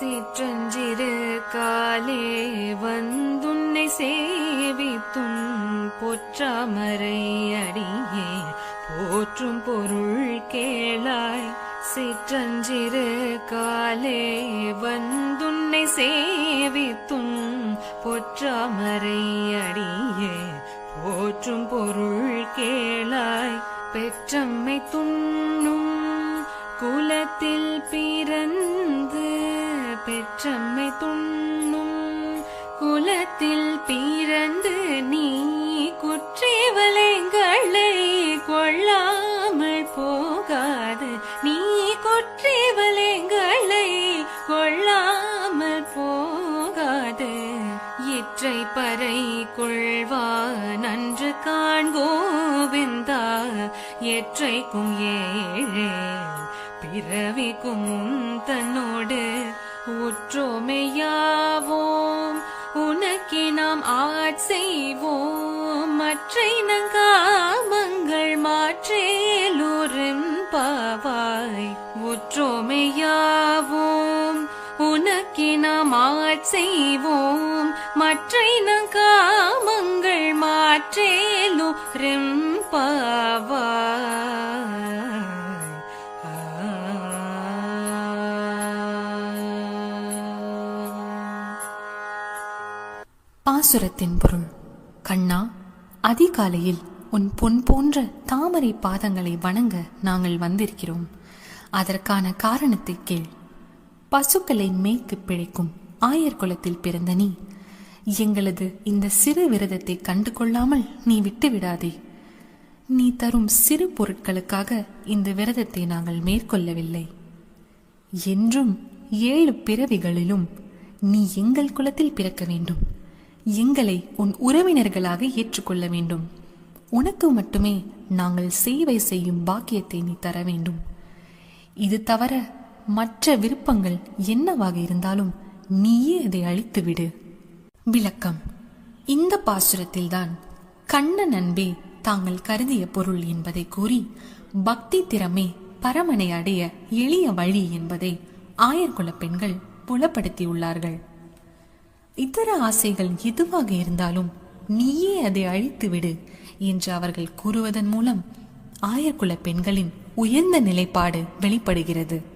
சீற்றஞ்சிறு காலே வந்துன்னை சேவித்தும் பொற்றாமரை அடியே போற்றும் பொருள் கேளாய் சிற்றஞ்சிறு காலே வந்துன்னை சேவித்தும் பொற்றாமரை அடியே போற்றும் பொருள் கேளாய் பெற்றம்மை துண்ணும் குலத்தில் பிறந்த துண்ணும் குலத்தில் பிறந்து நீ குற்றேவலைங்களை கொள்ளாமல் போகாது. நீ குற்றேவலைங்களை கொள்ளாமல் போகாது. இற்றை பறை கொள்வா நன்று காண்கோவிந்தா எற்றைக்கும் ஏழே பிறவிக்கும் தன்னோடு ஒற்றுமையாவோம் உனக்கே நாம் ஆட்செய்வோம் மற்றை நங்காமங்கள் மாற்றேலூரும் பாவாய். ஒற்றுமையாவோம் உனக்கே நாம் ஆட்செய்வோம் மற்றை நங்காமங்கள் மாற்றேலூரும் பாவாய். பாசுரத்தின் பொருள். கண்ணா அதிகாலையில் உன் பொன் போன்ற தாமரை பாதங்களை வணங்க நாங்கள் வந்திருக்கிறோம். அதற்கான காரணத்தை கேள். பசுக்களை மேய்க்கு பிழைக்கும் ஆயர் குலத்தில் பிறந்த நீ எங்களது இந்த சிறு விரதத்தை கண்டு கொள்ளாமல் நீ விட்டுவிடாதே. நீ தரும் சிறு பொருட்களுக்காக இந்த விரதத்தை நாங்கள் மேற்கொள்ளவில்லை. என்றும் ஏழு பிறவிகளிலும் நீ எங்கள் குலத்தில் பிறக்க வேண்டும். எங்களை உன் உறவினர்களாக ஏற்றுக்கொள்ள வேண்டும். உனக்கு மட்டுமே நாங்கள் சேவை செய்யும் பாக்கியத்தை நீ தர வேண்டும். இது தவிர மற்ற விருப்பங்கள் என்னவாக இருந்தாலும் நீயே அதை அழித்துவிடு. விளக்கம். இந்த பாசுரத்தில்தான் கண்ணன் அன்பே தாங்கள் கருதிய பொருள் என்பதை கூறி பக்தி திறமே பரமனை அடைய எளிய வழி என்பதை ஆயர்குல பெண்கள் புலப்படுத்தியுள்ளார்கள். இதர ஆசைகள் எதுவாக இருந்தாலும் நீயே அதை அழித்து விடு என்று அவர்கள் கூறுவதன் மூலம் ஆயர்குல பெண்களின் உயர்ந்த நிலைப்பாடு வெளிப்படுகிறது.